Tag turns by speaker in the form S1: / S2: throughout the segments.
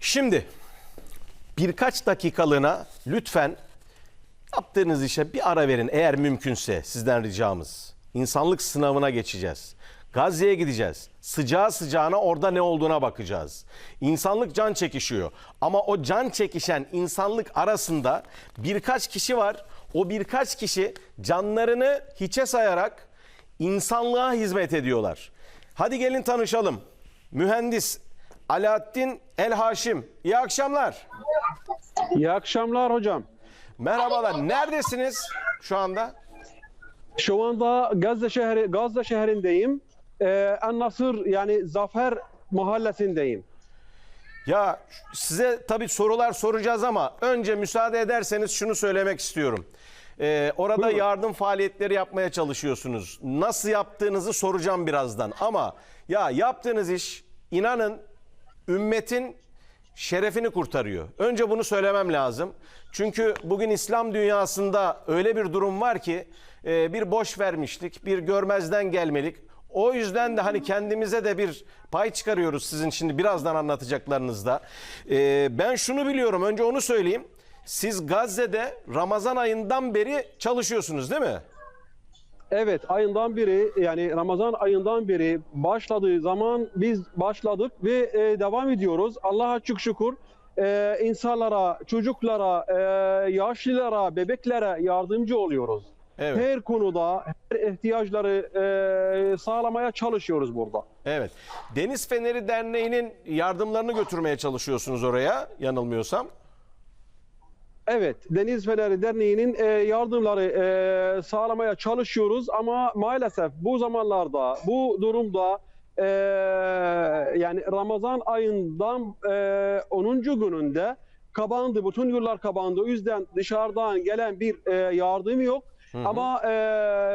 S1: Şimdi birkaç dakikalığına lütfen yaptığınız işe bir ara verin eğer mümkünse sizden ricamız. İnsanlık sınavına geçeceğiz. Gazze'ye gideceğiz. Sıcağı sıcağına orada ne olduğuna bakacağız. İnsanlık can çekişiyor. Ama o can çekişen insanlık arasında birkaç kişi var. O birkaç kişi canlarını hiçe sayarak insanlığa hizmet ediyorlar. Hadi gelin tanışalım. Mühendis Alaaddin El Haşim. İyi akşamlar.
S2: İyi akşamlar hocam.
S1: Merhabalar. Neredesiniz şu anda?
S2: Şu anda Gazze şehri Gazze şehrindeyim. Ee, En Nasır yani Zafer mahallesindeyim.
S1: Ya size tabii sorular soracağız ama önce müsaade ederseniz şunu söylemek istiyorum. Ee, orada
S2: Buyurun.
S1: yardım faaliyetleri yapmaya çalışıyorsunuz. Nasıl yaptığınızı soracağım birazdan ama ya yaptığınız iş inanın ümmetin şerefini kurtarıyor. Önce bunu söylemem lazım. Çünkü bugün İslam dünyasında öyle bir durum var ki e, bir boş vermişlik, bir görmezden gelmelik. O yüzden de hani kendimize de bir pay çıkarıyoruz sizin şimdi birazdan anlatacaklarınızda. E, ben şunu biliyorum, önce onu söyleyeyim. Siz Gazze'de Ramazan ayından beri çalışıyorsunuz değil mi?
S2: Evet ayından biri yani Ramazan ayından beri başladığı zaman biz başladık ve e, devam ediyoruz. Allah'a çok şükür e, insanlara, çocuklara, e, yaşlılara, bebeklere yardımcı oluyoruz.
S1: Evet.
S2: Her konuda her ihtiyaçları e, sağlamaya çalışıyoruz burada.
S1: Evet. Deniz Feneri Derneği'nin yardımlarını götürmeye çalışıyorsunuz oraya yanılmıyorsam.
S2: Evet, Deniz Feneri Derneği'nin e, yardımları e, sağlamaya çalışıyoruz ama maalesef bu zamanlarda, bu durumda e, yani Ramazan ayından e, 10. gününde kapandı, bütün yollar kapandı. O yüzden dışarıdan gelen bir e, yardım yok. Ama e,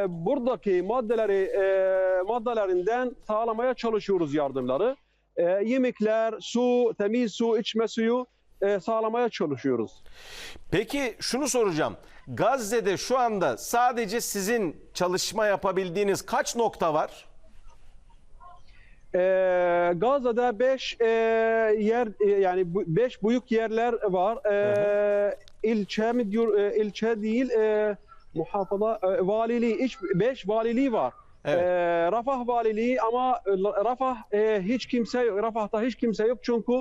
S2: buradaki maddeleri e, maddelerinden sağlamaya çalışıyoruz yardımları. E, yemekler, su, temiz su, içme suyu e, sağlamaya çalışıyoruz.
S1: Peki şunu soracağım. Gazze'de şu anda sadece sizin çalışma yapabildiğiniz kaç nokta var?
S2: Ee, Gazze'de 5 yer e, yani 5 büyük yerler var. Ee, ilçe mi diyor e, ilçe değil e, muhafaza e, valiliği 5 valiliği var.
S1: Evet.
S2: Ee, Rafah valiliği ama e, Rafah e, hiç kimse yok. Rafah'ta hiç kimse yok çünkü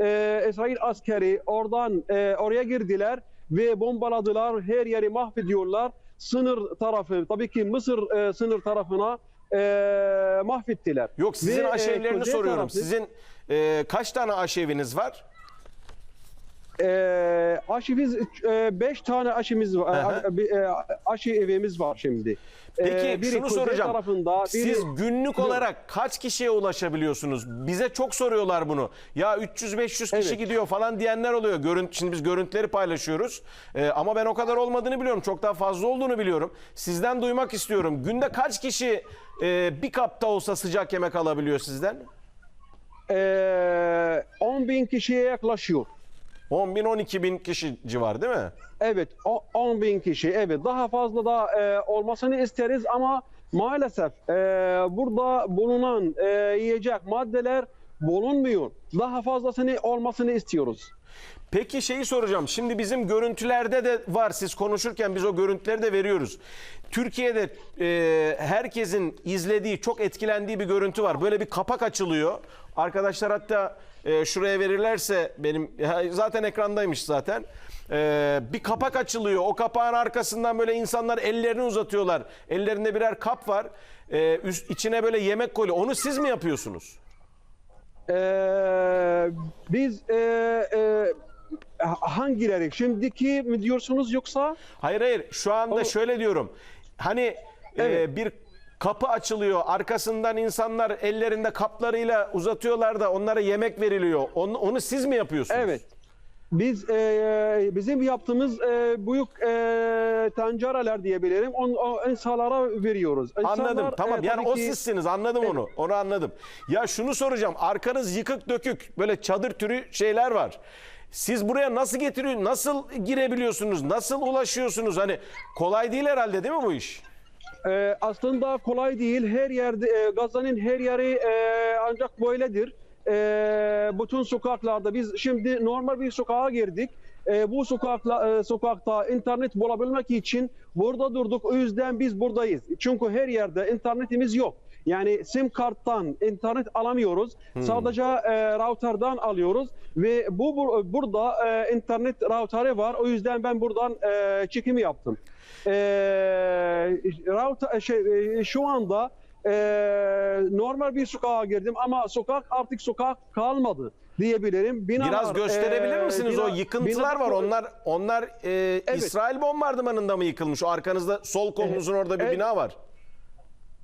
S2: e, İsrail askeri oradan e, oraya girdiler ve bombaladılar. Her yeri mahvediyorlar. Sınır tarafı tabii ki Mısır e, sınır tarafına e, mahvettiler.
S1: Yok sizin
S2: Ve, e,
S1: aşevlerini
S2: kuzey
S1: soruyorum.
S2: tarafı-
S1: Sizin e, kaç tane aşeviniz var?
S2: e, aşımız 5 tane aşımız var. E, e, aşı evimiz var şimdi.
S1: Peki
S2: E, biri
S1: şunu soracağım.
S2: Tarafında, biri,
S1: Siz günlük olarak kaç kişiye ulaşabiliyorsunuz? Bize çok soruyorlar bunu. Ya 300-500 kişi
S2: Evet.
S1: gidiyor falan diyenler oluyor. Görüntü, şimdi biz görüntüleri paylaşıyoruz. Ee, ama ben o kadar olmadığını biliyorum. Çok daha fazla olduğunu biliyorum. Sizden duymak istiyorum. Günde kaç kişi e, bir kapta olsa sıcak yemek alabiliyor sizden?
S2: e, 10 bin kişiye yaklaşıyor.
S1: 10 bin 12 bin kişi civarı değil mi?
S2: Evet, o- 10 bin kişi. Evet, daha fazla da e, olmasını isteriz ama maalesef e, burada bulunan e, yiyecek maddeler bulunmuyor. Daha fazlasını olmasını istiyoruz.
S1: Peki şeyi soracağım. Şimdi bizim görüntülerde de var. Siz konuşurken biz o görüntüleri de veriyoruz. Türkiye'de e, herkesin izlediği, çok etkilendiği bir görüntü var. Böyle bir kapak açılıyor. Arkadaşlar hatta e, şuraya verirlerse benim zaten ekrandaymış zaten. E, bir kapak açılıyor. O kapağın arkasından böyle insanlar ellerini uzatıyorlar. Ellerinde birer kap var. E, üst, içine böyle yemek koyuyor. Onu siz mi yapıyorsunuz?
S2: Ee, biz e, e, hangileri? Şimdiki mi diyorsunuz yoksa?
S1: Hayır hayır şu anda
S2: O-
S1: şöyle diyorum. Hani e,
S2: Evet.
S1: bir kapı açılıyor. Arkasından insanlar ellerinde kaplarıyla uzatıyorlar da onlara yemek veriliyor. Onu, onu siz mi yapıyorsunuz?
S2: Evet. Biz e, bizim yaptığımız e, büyük e, tencereler diyebilirim. On, o insanlara veriyoruz.
S1: Anladım.
S2: İnsanlar,
S1: tamam.
S2: e,
S1: yani o
S2: ki-
S1: sizsiniz. Anladım onu. Onu anladım. Ya şunu soracağım. Arkanız yıkık dökük. Böyle çadır türü şeyler var. Siz buraya nasıl getiriyor? Nasıl girebiliyorsunuz? Nasıl ulaşıyorsunuz? Hani kolay değil herhalde değil mi bu iş?
S2: E, aslında kolay değil. Her yerde e, Gazze'nin her yeri e, ancak böyledir. e, bütün sokaklarda biz şimdi normal bir sokağa girdik. E, bu sokakla, e, sokakta internet bulabilmek için burada durduk. O yüzden biz buradayız. Çünkü her yerde internetimiz yok. Yani sim karttan internet alamıyoruz. Sadece e, router'dan alıyoruz ve bu, bu- burada e, internet routeri var. O yüzden ben buradan e, çekimi yaptım. E, router şey e, şu anda e, normal bir sokağa girdim ama sokak artık sokak kalmadı diyebilirim. Binalar,
S1: Biraz gösterebilir
S2: e,
S1: misiniz o yıkıntılar
S2: bina-
S1: var. Onlar onlar e,
S2: Evet.
S1: İsrail bombardımanında mı yıkılmış? O arkanızda sol kolunuzun orada bir
S2: evet.
S1: bina var.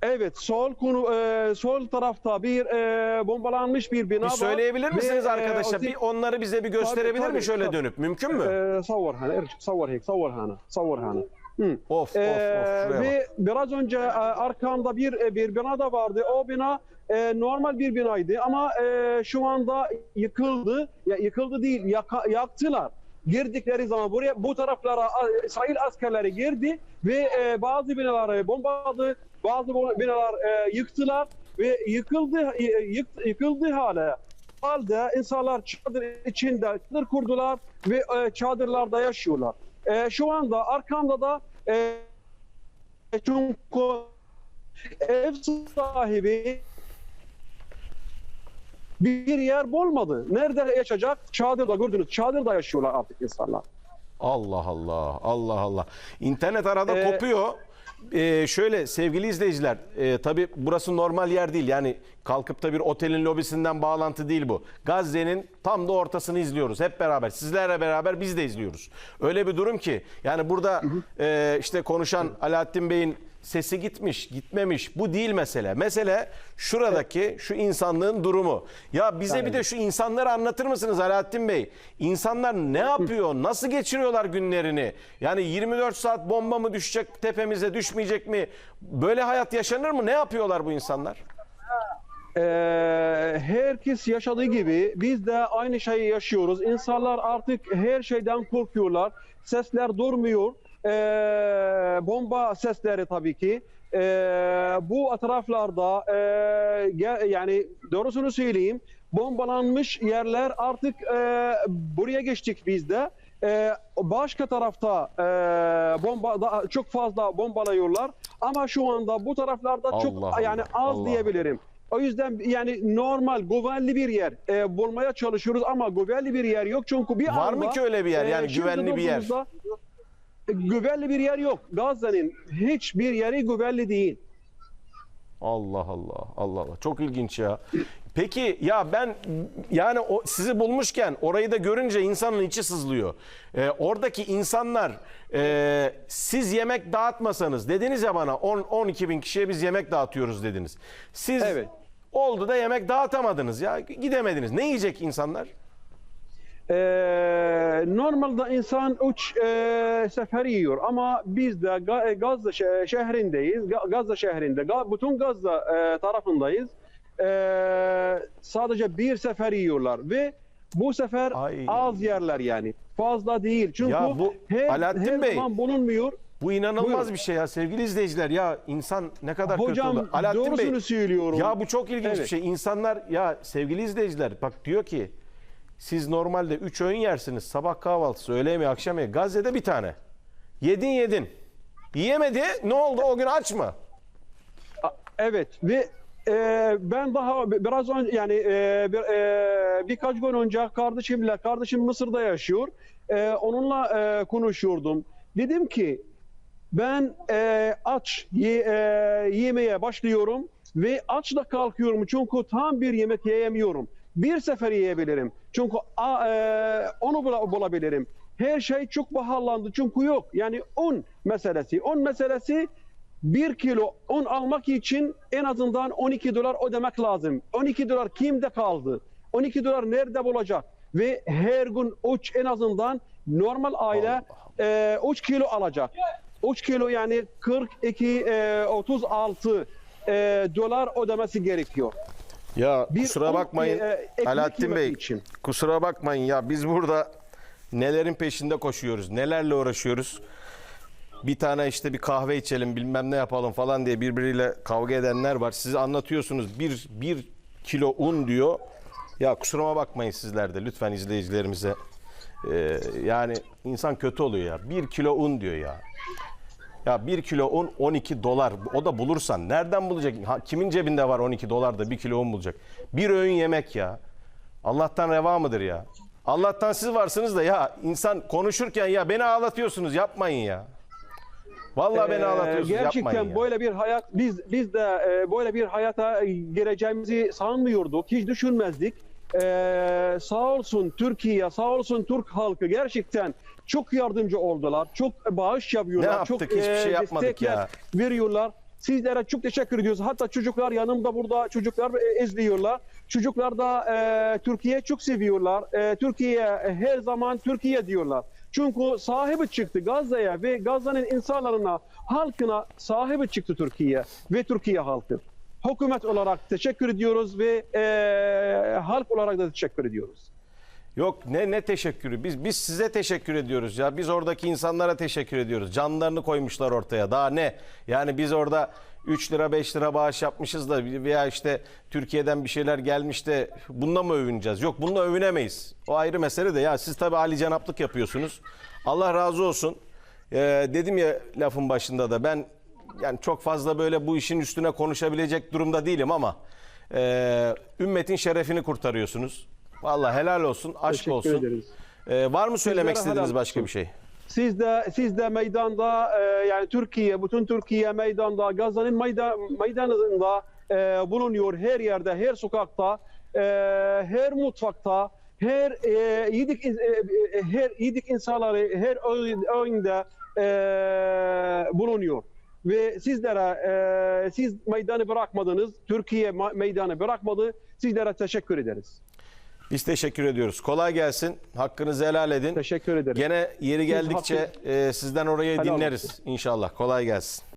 S2: Evet sol konu e, sol tarafta bir e, bombalanmış bir bina
S1: bir
S2: var.
S1: Söyleyebilir misiniz
S2: e,
S1: arkadaşlar? Bir onları bize bir gösterebilir
S2: tabii,
S1: mi şöyle
S2: tabii,
S1: dönüp? Mümkün mü?
S2: E, savvarhane, Erçik savvarhane, savvarhane, savvarhane. Hı.
S1: Of,
S2: ee,
S1: of, of.
S2: Ve biraz önce e, arkamda bir e, bir bina da vardı. O bina e, normal bir binaydı ama e, şu anda yıkıldı. Ya yıkıldı değil, yaka, yaktılar. Girdikleri zaman buraya bu taraflara İsrail askerleri girdi ve e, bazı binaları bombaladı, bazı binalar e, yıktılar ve yıkıldı y- yık- yıkıldı hale halde insanlar çadır içinde çadır kurdular ve e, çadırlarda yaşıyorlar. E, şu anda arkamda da e, çünkü ev sahibi bir yer bulmadı. Nerede yaşayacak? Çadırda gördünüz. Çadırda yaşıyorlar artık insanlar.
S1: Allah Allah. Allah Allah. İnternet arada
S2: Ee,
S1: kopuyor. Ee, şöyle sevgili izleyiciler, e, tabii burası normal yer değil. Yani kalkıp da bir otelin lobisinden bağlantı değil bu. Gazze'nin tam da ortasını izliyoruz hep beraber. Sizlerle beraber biz de izliyoruz. Öyle bir durum ki yani burada e, işte konuşan Alaaddin Bey'in sesi gitmiş, gitmemiş. Bu değil mesele. Mesele şuradaki şu insanlığın durumu. Ya bize bir de şu insanları anlatır mısınız Alaaddin Bey? İnsanlar ne yapıyor? Nasıl geçiriyorlar günlerini? Yani 24 saat bomba mı düşecek tepemize, düşmeyecek mi? Böyle hayat yaşanır mı? Ne yapıyorlar bu insanlar?
S2: Ee, herkes yaşadığı gibi biz de aynı şeyi yaşıyoruz. İnsanlar artık her şeyden korkuyorlar. Sesler durmuyor. Ee, bomba sesleri tabii ki. Ee, bu etraflarda e, yani doğrusunu söyleyeyim bombalanmış yerler artık e, buraya geçtik biz de. Ee, başka tarafta e, bomba daha çok fazla bombalıyorlar ama şu anda bu taraflarda çok
S1: Allah
S2: yani
S1: Allah,
S2: az
S1: Allah.
S2: diyebilirim. O yüzden yani normal güvenli bir yer e, bulmaya çalışıyoruz ama güvenli bir yer yok çünkü bir
S1: Var
S2: anda,
S1: mı ki öyle bir yer? Yani
S2: şimdi
S1: güvenli bir yer?
S2: Güvenli bir yer yok. Gazze'nin hiçbir yeri güvenli değil.
S1: Allah Allah Allah Allah çok ilginç ya. Peki ya ben yani o sizi bulmuşken orayı da görünce insanın içi sızlıyor. Ee, oradaki insanlar e, siz yemek dağıtmasanız dediniz ya bana 10 12 bin kişiye biz yemek dağıtıyoruz dediniz. Siz
S2: Evet.
S1: oldu da yemek dağıtamadınız ya gidemediniz. Ne yiyecek insanlar?
S2: Ee, normalde insan üç e, sefer yiyor ama biz de e, Gazze şe- şehrindeyiz. Ga- Gazze şehrinde, bütün Gazze e, tarafındayız. Ee, sadece bir sefer yiyorlar ve bu sefer
S1: Ay.
S2: az yerler yani. Fazla değil. Çünkü
S1: Ya bu-
S2: her,
S1: Alaaddin
S2: her
S1: Bey,
S2: zaman bulunmuyor.
S1: Bu inanılmaz
S2: Buyurun.
S1: bir şey ya sevgili izleyiciler ya insan ne kadar kötü
S2: Hocam
S1: oldu. Alaaddin
S2: doğrusunu
S1: Bey,
S2: söylüyorum.
S1: Ya bu çok ilginç bir
S2: Evet.
S1: şey. İnsanlar ya sevgili izleyiciler bak diyor ki siz normalde 3 öğün yersiniz. Sabah kahvaltısı, öğle yemeği, akşam yemeği. Gazze'de bir tane. Yedin yedin. Yiyemedi. Ne oldu o gün aç mı?
S2: Evet ve e, ben daha bi- biraz önce yani e, bir, e, birkaç gün önce kardeşimle kardeşim Mısır'da yaşıyor. E, onunla e, konuşuyordum. Dedim ki ben e, aç ye, e, yemeye başlıyorum ve aç da kalkıyorum çünkü tam bir yemek yiyemiyorum. Bir sefer yiyebilirim. Çünkü a, e, onu bula- bulabilirim. Her şey çok pahalandı çünkü yok. Yani un meselesi. Un meselesi bir kilo un almak için en azından 12 dolar ödemek lazım. 12 dolar kimde kaldı? 12 dolar nerede bulacak? Ve her gün uç en azından normal aile e, 3 kilo alacak. 3 kilo yani 42 e, 36 e, dolar ödemesi gerekiyor.
S1: Ya
S2: Bir
S1: kusura bakmayın
S2: e,
S1: Alaaddin Bey.
S2: için.
S1: Kusura bakmayın ya biz burada nelerin peşinde koşuyoruz. Nelerle uğraşıyoruz. Bir tane işte bir kahve içelim bilmem ne yapalım falan diye birbiriyle kavga edenler var. Siz anlatıyorsunuz bir, bir kilo un diyor Ya kusuruma bakmayın sizler de lütfen izleyicilerimize. Ee, yani insan kötü oluyor ya. Bir kilo un diyor ya. Ya bir kilo un 12 dolar. O da bulursan nereden bulacak? Ha, kimin cebinde var 12 dolar da bir kilo un bulacak? Bir öğün yemek ya. Allah'tan reva mıdır ya? Allah'tan siz varsınız da ya insan konuşurken ya beni ağlatıyorsunuz yapmayın ya. Vallahi beni
S2: Ee,
S1: ağlatıyorsunuz
S2: Gerçekten
S1: yapmayın ya.
S2: böyle bir hayat biz biz de e, böyle bir hayata gireceğimizi sanmıyorduk. Hiç düşünmezdik. Ee, sağ olsun Türkiye, sağ olsun Türk halkı gerçekten çok yardımcı oldular. Çok bağış yapıyorlar.
S1: Ne yaptık?
S2: Çok
S1: Hiçbir şey yapmadık
S2: destekler
S1: ya.
S2: veriyorlar. Sizlere çok teşekkür ediyoruz. Hatta çocuklar yanımda burada çocuklar e, izliyorlar. Çocuklar da e, Türkiye çok seviyorlar. E, Türkiye e, her zaman Türkiye diyorlar. Çünkü sahibi çıktı Gazze'ye ve Gazze'nin insanlarına, halkına sahibi çıktı Türkiye ve Türkiye halkı. Hükümet olarak teşekkür ediyoruz ve e, halk olarak da teşekkür ediyoruz.
S1: Yok ne ne teşekkürü. Biz biz size teşekkür ediyoruz ya. Biz oradaki insanlara teşekkür ediyoruz. Canlarını koymuşlar ortaya. Daha ne? Yani biz orada 3 lira 5 lira bağış yapmışız da veya işte Türkiye'den bir şeyler gelmiş de bununla mı övüneceğiz? Yok bununla övünemeyiz. O ayrı mesele de ya siz tabii Ali Cenaplık yapıyorsunuz. Allah razı olsun. Ee, dedim ya lafın başında da ben yani çok fazla böyle bu işin üstüne konuşabilecek durumda değilim ama e, ümmetin şerefini kurtarıyorsunuz. Vallahi helal olsun, aşk
S2: Teşekkür
S1: olsun.
S2: ederiz.
S1: Ee, var mı söylemek
S2: Sizlere
S1: istediğiniz başka bir şey?
S2: Siz de siz de meydanda e, yani Türkiye, bütün Türkiye meydanda, Gazze'nin meydan, meydanında e, bulunuyor her yerde, her sokakta, e, her mutfakta, her e, yedik e, e, her yedik insanları her öğünde e, bulunuyor. Ve sizlere e, siz meydanı bırakmadınız, Türkiye meydanı bırakmadı. Sizlere teşekkür ederiz.
S1: Biz teşekkür ediyoruz. Kolay gelsin. Hakkınızı helal edin.
S2: Teşekkür ederim.
S1: Gene yeri geldikçe
S2: hakkı-
S1: e, sizden orayı
S2: Helal
S1: dinleriz inşallah. Kolay gelsin.